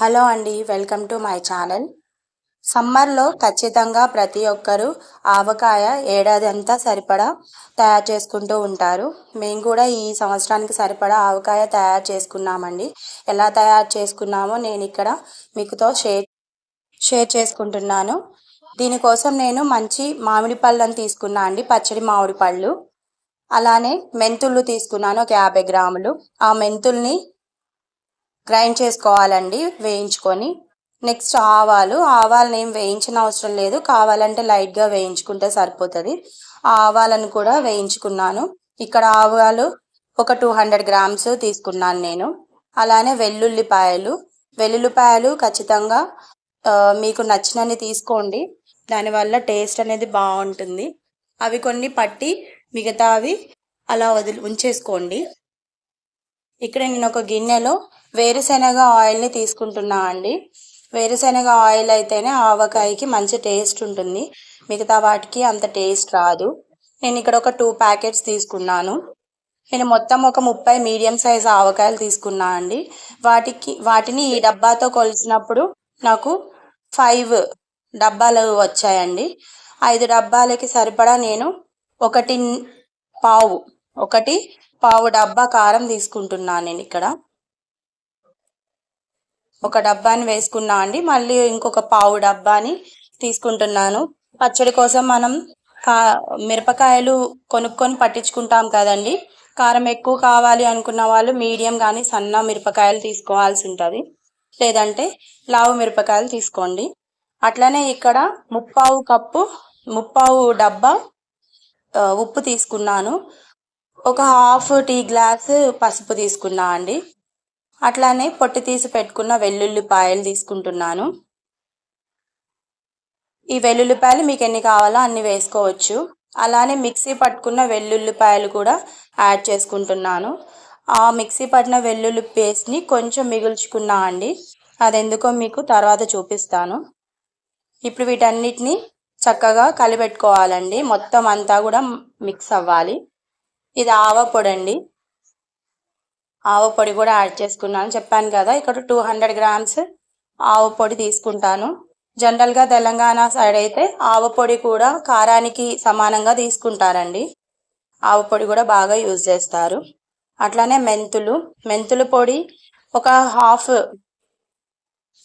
Hello అండి welcome to my channel. సమ్మర్లో ఖచ్చితంగా ప్రతి ఒక్కరూ ఆవకాయ ఏడాది అంతా సరిపడా తయారు చేసుకుంటూ ఉంటారు. మేము కూడా ఈ సంవత్సరానికి సరిపడా ఆవకాయ తయారు చేసుకున్నామండి. ఎలా తయారు చేసుకున్నామో నేను ఇక్కడ మీకుతో షేర్ షేర్ చేసుకుంటున్నాను. దీనికోసం నేను మంచి మామిడి పళ్ళని తీసుకున్నా అండి పచ్చడి మామిడి పళ్ళు. అలానే మెంతులు తీసుకున్నాను ఒక యాభై గ్రాములు. ఆ మెంతుల్ని గ్రైండ్ చేసుకోవాలండి వేయించుకొని. నెక్స్ట్ ఆవాలు ఆవాలను ఏం వేయించిన అవసరం లేదు. కావాలంటే లైట్గా వేయించుకుంటే సరిపోతుంది. ఆ ఆవాలను కూడా వేయించుకున్నాను. ఇక్కడ ఆవాలు ఒక టూ హండ్రెడ్ గ్రామ్స్ తీసుకున్నాను నేను. అలానే వెల్లుల్లిపాయలు. వెల్లుల్లిపాయలు ఖచ్చితంగా మీకు నచ్చినన్ని తీసుకోండి. దానివల్ల టేస్ట్ అనేది బాగుంటుంది. అవి కొన్ని పట్టి మిగతావి అలా వదిలి ఉంచేసుకోండి. ఇక్కడ నేను ఒక గిన్నెలో వేరుశనగ ఆయిల్ని తీసుకుంటున్నా అండి. వేరుశనగ ఆయిల్ అయితేనే ఆవకాయకి మంచి టేస్ట్ ఉంటుంది. మిగతా వాటికి అంత టేస్ట్ రాదు. నేను ఇక్కడ ఒక టూ ప్యాకెట్స్ తీసుకున్నాను. నేను మొత్తం ఒక ముప్పై మీడియం సైజ్ ఆవకాయలు తీసుకున్నా అండి. వాటికి వాటిని ఈ డబ్బాతో కొలిసినప్పుడు నాకు ఫైవ్ డబ్బాలు వచ్చాయండి. ఐదు డబ్బాలకి సరిపడా నేను ఒకటి పావు ఒకటి పావు డబ్బా కారం తీసుకుంటున్నాను నేను ఇక్కడ. ఒక డబ్బాని వేసుకున్నా అండి. మళ్ళీ ఇంకొక పావు డబ్బాని తీసుకుంటున్నాను. పచ్చడి కోసం మనం కా మిరపకాయలు కొనుక్కొని పట్టించుకుంటాం కదండి. కారం ఎక్కువ కావాలి అనుకున్న వాళ్ళు మీడియం కానీ సన్న మిరపకాయలు తీసుకోవాల్సి ఉంటుంది. లేదంటే లావు మిరపకాయలు తీసుకోండి. అట్లనే ఇక్కడ ముప్పావు కప్పు ముప్పావు డబ్బా ఉప్పు తీసుకున్నాను. ఒక హాఫ్ టీ గ్లాస్ పసుపు తీసుకున్నా అండి. అట్లానే పొట్టి తీసి పెట్టుకున్న వెల్లుల్లిపాయలు తీసుకుంటున్నాను. ఈ వెల్లుల్లిపాయలు మీకు ఎన్ని కావాలో అన్ని వేసుకోవచ్చు. అలానే మిక్సీ పట్టుకున్న వెల్లుల్లిపాయలు కూడా యాడ్ చేసుకుంటున్నాను. ఆ మిక్సీ పట్టిన వెల్లుల్లి పేస్ట్ని కొంచెం మిగుల్చుకున్నా అండి. అది ఎందుకో మీకు తర్వాత చూపిస్తాను. ఇప్పుడు వీటన్నిటిని చక్కగా కలిపెట్టుకోవాలండి. మొత్తం అంతా కూడా మిక్స్ అవ్వాలి. ఇది ఆవ పొడి అండి ఆవ పొడి కూడా యాడ్ చేసుకున్నాను. చెప్పాను కదా ఇక్కడ టూ హండ్రెడ్ గ్రామ్స్ ఆవ పొడి తీసుకుంటాను. జనరల్గా తెలంగాణ సైడ్ అయితే ఆవ పొడి కూడా కారానికి సమానంగా తీసుకుంటారండి. ఆవ పొడి కూడా బాగా యూజ్ చేస్తారు. అట్లానే మెంతులు. మెంతుల పొడి ఒక హాఫ్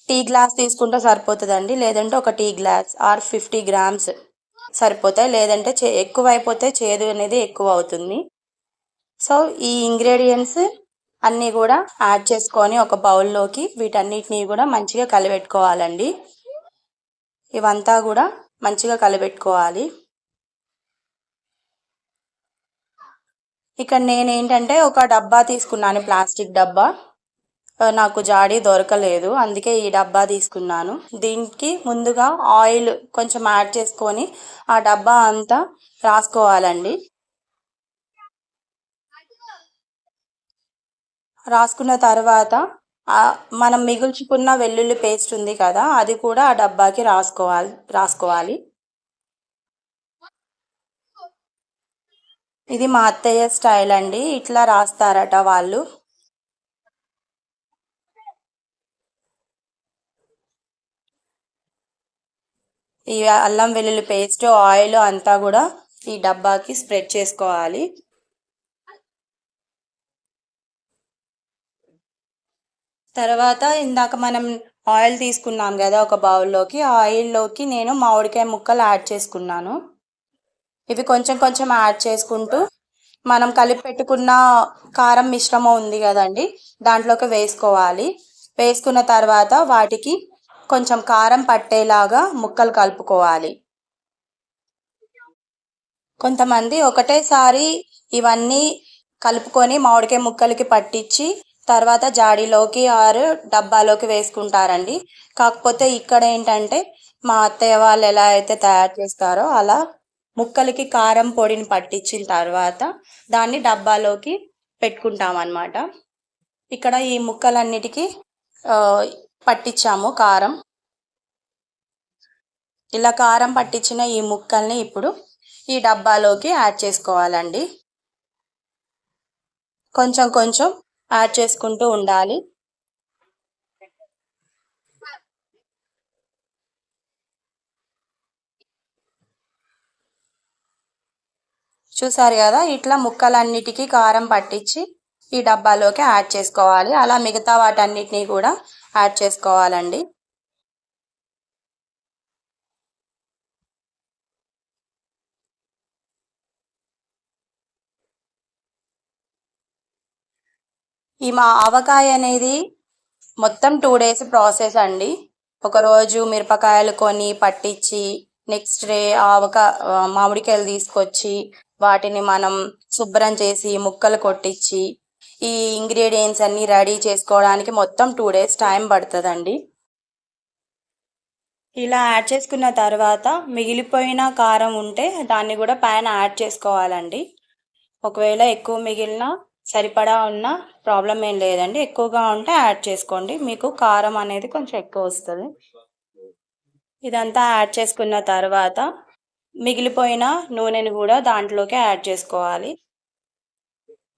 టీ గ్లాస్ తీసుకుంటే సరిపోతుందండి. లేదంటే ఒక tea glass or fifty grams సరిపోతాయి. లేదంటే ఎక్కువ అయిపోతే చేదు అనేది ఎక్కువ అవుతుంది. సో ఈ ఇంగ్రీడియంట్స్ అన్నీ కూడా యాడ్ చేసుకొని ఒక బౌల్లోకి వీటన్నిటిని కూడా మంచిగా కలిపెట్టుకోవాలండి. ఇవంతా కూడా మంచిగా కలిపెట్టుకోవాలి. ఇక్కడ నేనేంటంటే ఒక డబ్బా తీసుకున్నాను ప్లాస్టిక్ డబ్బా. నాకు జాడీ దొరకలేదు అందుకే ఈ డబ్బా తీసుకున్నాను. దీనికి ముందుగా ఆయిల్ కొంచెం యాడ్ చేసుకొని ఆ డబ్బా అంతా రాసుకోవాలండి. రాసుకున్న తర్వాత మనం మిగుల్చుకున్న వెల్లుల్లి పేస్ట్ ఉంది కదా అది కూడా ఆ డబ్బాకి రాసుకోవాలి రాసుకోవాలి. ఇది మా అత్తయ్య స్టైల్ అండి ఇట్లా రాస్తారట వాళ్ళు. ఈ అల్లం వెల్లుల్లి పేస్ట్ ఆయిల్ అంతా కూడా ఈ డబ్బాకి స్ప్రెడ్ చేసుకోవాలి. తర్వాత ఇందాక మనం ఆయిల్ తీసుకున్నాం కదా ఒక బౌల్లోకి. ఆయిల్లోకి నేను మామిడికాయ ముక్కలు యాడ్ చేసుకున్నాను. ఇవి కొంచెం కొంచెం యాడ్ చేసుకుంటూ మనం కలిపి పెట్టుకున్న కారం మిశ్రమం ఉంది కదండి దాంట్లోకి వేసుకోవాలి. వేసుకున్న తర్వాత వాటికి కొంచెం కారం పట్టేలాగా ముక్కలు కలుపుకోవాలి. కొంతమంది ఒకటేసారి ఇవన్నీ కలుపుకొని మామిడికాయ ముక్కలకి పట్టించి తర్వాత జాడీలోకి ఆరు డబ్బాలోకి వేసుకుంటారండి. కాకపోతే ఇక్కడ ఏంటంటే మా అత్తయ్య వాళ్ళు ఎలా అయితే తయారు చేస్తారో అలా ముక్కలకి కారం పొడిని పట్టించిన తర్వాత దాన్ని డబ్బాలోకి పెట్టుకుంటాం అన్నమాట ఇక్కడ ఈ ముక్కలన్నిటికీ పట్టించాము కారం. ఇలా కారం పట్టించిన ఈ ముక్కల్ని ఇప్పుడు ఈ డబ్బాలోకి యాడ్ చేసుకోవాలండి. కొంచెం కొంచెం యాడ్ చేసుకుంటూ ఉండాలి. చూసారు కదా ఇట్లా ముక్కలన్నిటికీ కారం పట్టించి ఈ డబ్బాలోకి యాడ్ చేసుకోవాలి. అలా మిగతా వాటన్నిటినీ కూడా యాడ్ చేసుకోవాలండి. ఈ మా ఆవకాయ అనేది మొత్తం టూ డేస్ ప్రాసెస్ అండి. ఒకరోజు మిరపకాయలు కొని పట్టించి నెక్స్ట్ డే ఆవక మామిడికాయలు తీసుకొచ్చి వాటిని మనం శుభ్రం చేసి ముక్కలు కొట్టించి ఈ ఇంగ్రీడియంట్స్ అన్నీ రెడీ చేసుకోవడానికి మొత్తం టూ డేస్ టైం పడుతుందండి. ఇలా యాడ్ చేసుకున్న తర్వాత మిగిలిపోయిన కారం ఉంటే దాన్ని కూడా పైన యాడ్ చేసుకోవాలండి. ఒకవేళ ఎక్కువ మిగిలిన సరిపడా ఉన్న ప్రాబ్లం ఏం లేదండి. ఎక్కువగా ఉంటే యాడ్ చేసుకోండి. మీకు కారం అనేది కొంచెం ఎక్కువ వస్తుంది. ఇదంతా యాడ్ చేసుకున్న తర్వాత మిగిలిపోయిన నూనెని కూడా దాంట్లోకి యాడ్ చేసుకోవాలి.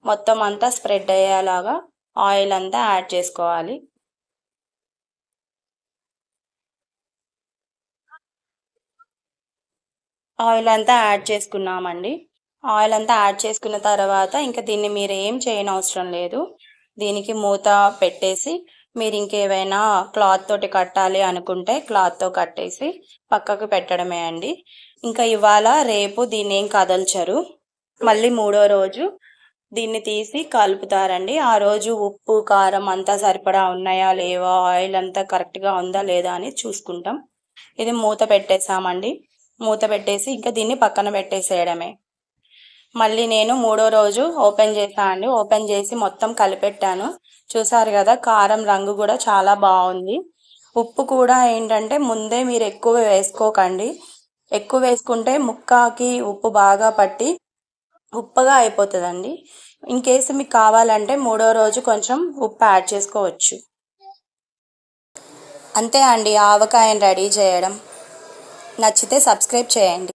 మొత్తం అంతా స్ప్రెడ్ అయ్యేలాగా ఆయిల్ అంతా యాడ్ చేసుకోవాలి. ఆయిల్ అంతా యాడ్ చేసుకున్నామండి. ఆయిల్ అంతా యాడ్ చేసుకున్న తర్వాత ఇంకా దీన్ని మీరు ఏం చేయని అవసరం లేదు. దీనికి మూత పెట్టేసి మీరు ఇంకేమైనా క్లాత్ తోటి కట్టాలి అనుకుంటే క్లాత్తో కట్టేసి పక్కకు పెట్టడమే అండి. ఇంకా ఇవాళ రేపు దీన్ని ఏం కదల్చరు. మళ్ళీ మూడో రోజు దీన్ని తీసి కలుపుతారండి. ఆ రోజు ఉప్పు కారం అంతా సరిపడా ఉన్నాయా లేవా ఆయిల్ అంతా కరెక్ట్గా ఉందా లేదా అని చూసుకుంటాం. ఇది మూత పెట్టేసామండి. మూత పెట్టేసి ఇంకా దీన్ని పక్కన పెట్టేసేయడమే. మళ్ళీ నేను మూడో రోజు ఓపెన్ చేశాను అండి. ఓపెన్ చేసి మొత్తం కలిపెట్టాను. చూసారు కదా కారం రంగు కూడా చాలా బాగుంది. ఉప్పు కూడా ఏంటంటే ముందే మీరు ఎక్కువ వేసుకోకండి. ఎక్కువ వేసుకుంటే ముక్కకి ఉప్పు బాగా పట్టి ఉప్పగా అయిపోతుందండి. ఇన్ కేసు మీకు కావాలంటే మూడో రోజు కొంచెం ఉప్పు యాడ్ చేసుకోవచ్చు. అంతే అండి ఆవకాయని రెడీ చేయడం. నచ్చితే సబ్స్క్రైబ్ చేయండి.